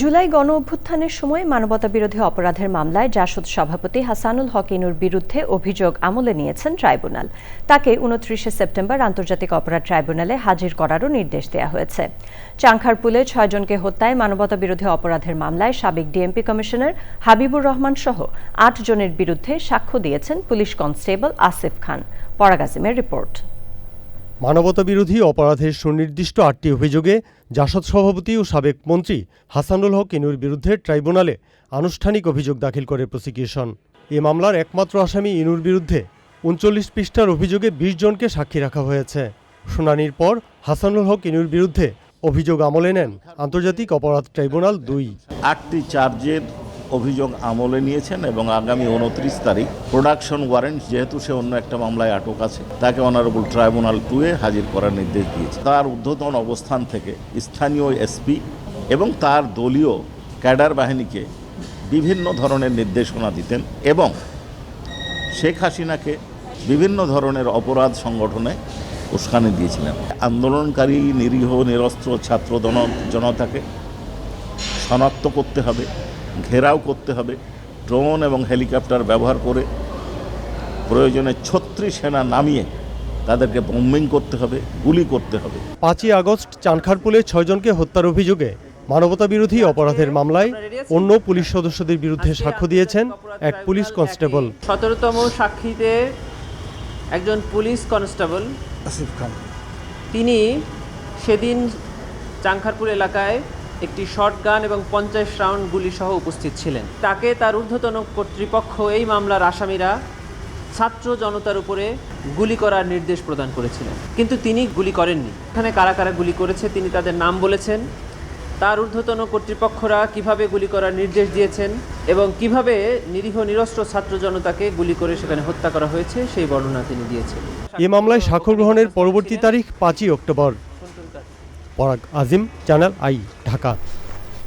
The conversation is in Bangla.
জুলাই গণ অভ্যুত্থানের সময় মানবতা বিরোধী অপরাধের মামলায় জাসদ সভাপতি হাসানুল হক ইনুর বিরুদ্ধে অভিযোগ আমলে নিয়েছেন ট্রাইব্যুনাল। তাকে উনত্রিশে সেপ্টেম্বর আন্তর্জাতিক অপরাধ ট্রাইব্যুনালে হাজির করারও নির্দেশ দেওয়া হয়েছে। চাংখারপুলে ছয়জনকে হত্যায় মানবতা বিরোধী অপরাধের মামলায় সাবেক ডিএমপি কমিশনার হাবিবুর রহমান সহ আট জনের বিরুদ্ধে সাক্ষ্য দিয়েছেন পুলিশ কনস্টেবল আসিফ খান। পরাগাজিমের রিপোর্ট। মানবতা বিরোধী অপরাধের সুনির্দিষ্ট আটটি অভিযোগে জাসদ সভাপতি ও সাবেক মন্ত্রী হাসানুল হক ইনুর বিরুদ্ধে ট্রাইব্যুনালে আনুষ্ঠানিক অভিযোগ দাখিল করে প্রসিকিউশন। এ মামলার একমাত্র আসামি ইনুর বিরুদ্ধে উনচল্লিশ পৃষ্ঠার অভিযোগে বিশ জনকে সাক্ষী রাখা হয়েছে। শুনানির পর হাসানুল হক ইনুর বিরুদ্ধে অভিযোগ আমলে নেন আন্তর্জাতিক অপরাধ ট্রাইব্যুনাল দুই। আটটি চার্জের অভিযোগ আমলে নিয়েছেন এবং আগামী উনত্রিশ তারিখ প্রোডাকশন ওয়ারেন্ট, যেহেতু সে অন্য একটা মামলায় আটক আছে, তাকে অনারেবল ট্রাইব্যুনাল টুয়ে হাজির করার নির্দেশ দিয়েছে। তার ঊর্ধ্বতন অবস্থান থেকে স্থানীয় এসপি এবং তার দলীয় ক্যাডার বাহিনীকে বিভিন্ন ধরনের নির্দেশনা দিতেন এবং শেখ হাসিনাকে বিভিন্ন ধরনের অপরাধ সংগঠনে উস্কানি দিয়েছিলেন। আন্দোলনকারী, নিরীহ, নিরস্ত্র ছাত্র জন- জনতাকে শনাক্ত করতে হবে। ঘেরাও করতে হবে ড্রোন এবং হেলিকপ্টার ব্যবহার করে প্রয়োজনে ছত্রিশ সেনা নামিয়ে তাদেরকে বম্বিং করতে হবে গুলি করতে হবে। পাঁচই আগস্ট চানখারপুলে ছয়জনকে হত্যার অভিযোগে মানবতা বিরোধী অপরাধের মামলায় অন্য পুলিশ সদস্যদের বিরুদ্ধে সাক্ষ্য দিয়েছেন এক পুলিশ কনস্টেবল। সতেরোতম সাক্ষীতে একজন পুলিশ কনস্টেবল আসিফ খান। তিনি সেদিন চাংখারপুর এলাকায় একটি শটগান এবং পঞ্চাশ রাউন্ড গুলি সহ উপস্থিত ছিলেন। তাকে তার ঊর্ধ্বতন কর্তৃপক্ষ এই মামলার আসামিরা ছাত্র জনতার উপরে গুলি করার নির্দেশ প্রদান করেছিলেন। কিন্তু তিনি গুলি করেননি। এখানে কারা কারা গুলি করেছে তিনি তাদের নাম বলেছেন। তার ঊর্ধ্বতন কর্তৃপক্ষরা কীভাবে গুলি করার নির্দেশ দিয়েছেন এবং কীভাবে নিরীহ নিরস্ত্র ছাত্র জনতাকে গুলি করে সেখানে হত্যা করা হয়েছে সেই বর্ণনা তিনি দিয়েছেন। এ মামলায় সাক্ষ্য গ্রহণের পরবর্তী তারিখ পাঁচই অক্টোবর। পরাগ আজিম চ্যানেল আই ঢাকা।